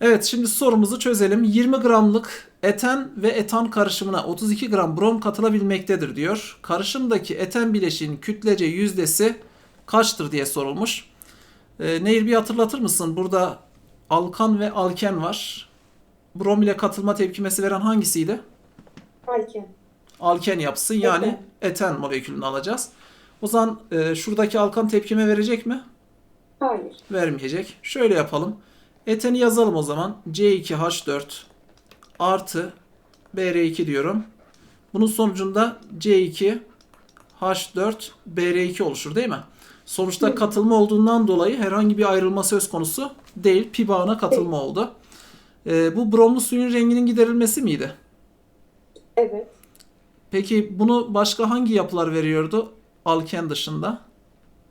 Evet şimdi sorumuzu çözelim. 20 gramlık eten ve etan karışımına 32 gram brom katılabilmektedir diyor. Karışımdaki eten bileşiğin kütlece yüzdesi kaçtır diye sorulmuş. Ee, Nehir bir hatırlatır mısın? Burada alkan ve alken var. Brom ile katılma tepkimesi veren hangisiydi? Alken. Alken yapsın yani eten molekülünü alacağız. O zaman e, şuradaki alkan tepkime verecek mi? Hayır. vermeyecek. Şöyle yapalım. Eteni yazalım o zaman. C2H4 artı BR2 diyorum. Bunun sonucunda C2H4 BR2 oluşur değil mi? Sonuçta katılma olduğundan dolayı herhangi bir ayrılma söz konusu değil. Pi bağına katılma oldu. Ee, bu bromlu suyun renginin giderilmesi miydi? Evet. Peki bunu başka hangi yapılar veriyordu? Alken dışında.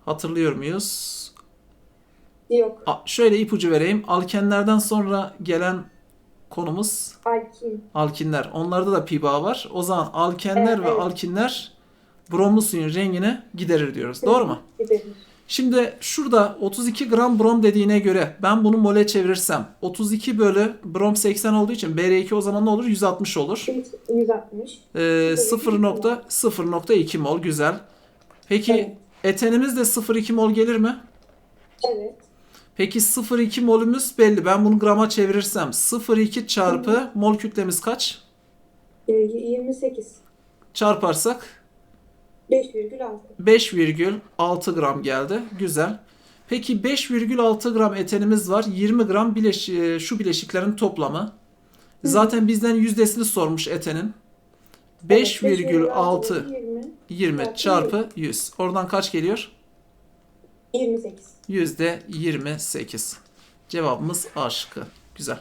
Hatırlıyor muyuz? Yok. A- Şöyle ipucu vereyim. Alkenlerden sonra gelen konumuz Alkin. alkinler. Onlarda da pi bağı var. O zaman alkenler Evet, ve evet. alkinler bromlu suyun rengini giderir diyoruz. Doğru mu? Giderir. Şimdi şurada 32 gram brom dediğine göre ben bunu mole çevirirsem 32 bölü brom 80 olduğu için BR2 o zaman ne olur? 160 olur. 160. Ee, 0.0.2 mol güzel. Peki Evet. etenimiz de 0.2 mol gelir mi? Evet. Peki 0,2 molümüz belli. Ben bunu grama çevirirsem 0,2 çarpı mol kütlemiz kaç? Ee, 28. Çarparsak 5,6. 5,6 gram geldi. Güzel. Peki 5,6 gram etenimiz var. 20 gram bileş e, şu bileşiklerin toplamı. Zaten bizden yüzdesini sormuş etenin. 5,6 20. 20 çarpı 100. Oradan kaç geliyor? 28. Yüzde 28. Cevabımız A şıkkı. Güzel.